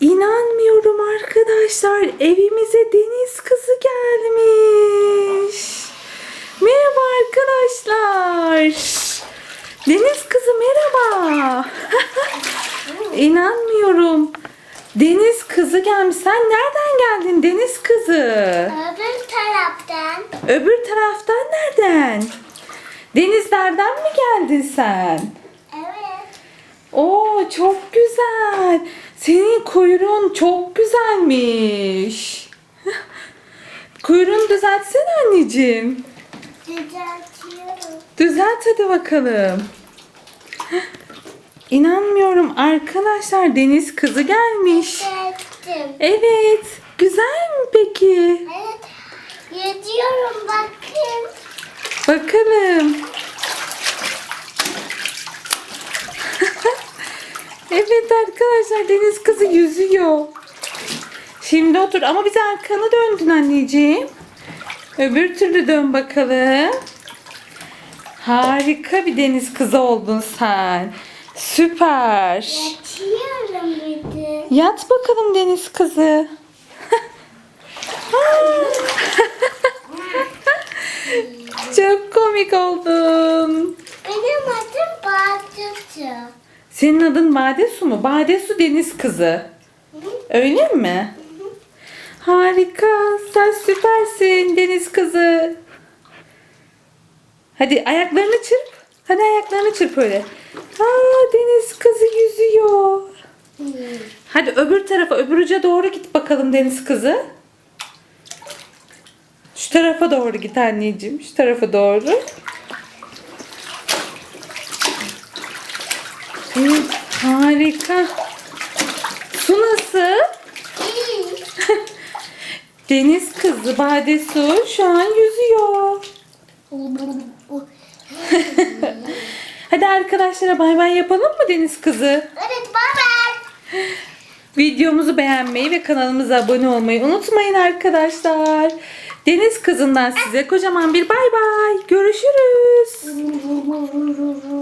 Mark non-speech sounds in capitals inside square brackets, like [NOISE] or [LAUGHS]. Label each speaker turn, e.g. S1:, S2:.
S1: İnanmıyorum arkadaşlar. Evimize deniz kızı gelmiş. Merhaba arkadaşlar. Deniz kızı merhaba. [LAUGHS] İnanmıyorum. Deniz kızı gelmiş. Sen nereden geldin deniz kızı?
S2: Öbür taraftan.
S1: Öbür taraftan nereden? Denizlerden mi geldin sen?
S2: Evet.
S1: Oo çok güzel. Senin kuyruğun çok güzelmiş. [LAUGHS] Kuyruğunu düzeltsene anneciğim.
S2: Düzeltiyorum.
S1: Düzelt hadi bakalım. [GASPS] İnanmıyorum arkadaşlar deniz kızı gelmiş.
S2: Düzelttim.
S1: Evet. Güzel mi peki?
S2: Evet. Yediyorum bakın.
S1: Bakalım. evet arkadaşlar deniz kızı yüzüyor. Şimdi otur ama bize arkanı döndün anneciğim. Öbür türlü dön bakalım. Harika bir deniz kızı oldun sen. Süper.
S2: Yatıyorum bir de.
S1: Yat bakalım deniz kızı. [LAUGHS] Çok komik oldun.
S2: Benim adım Bahçısı.
S1: Senin adın Badesu mu? Badesu deniz kızı. Öyle mi? Harika. Sen süpersin deniz kızı. Hadi ayaklarını çırp. Hadi ayaklarını çırp öyle. Aa deniz kızı yüzüyor. Hadi öbür tarafa, öbür uca doğru git bakalım deniz kızı. Şu tarafa doğru git anneciğim. Şu tarafa doğru. Evet, harika. Su nasıl?
S2: İyi. [LAUGHS]
S1: Deniz kızı Bade Su şu an yüzüyor. [LAUGHS] Hadi arkadaşlara bay bay yapalım mı Deniz kızı?
S2: Evet baba.
S1: Videomuzu beğenmeyi ve kanalımıza abone olmayı unutmayın arkadaşlar. Deniz kızından size kocaman bir bay bay. Görüşürüz. [LAUGHS]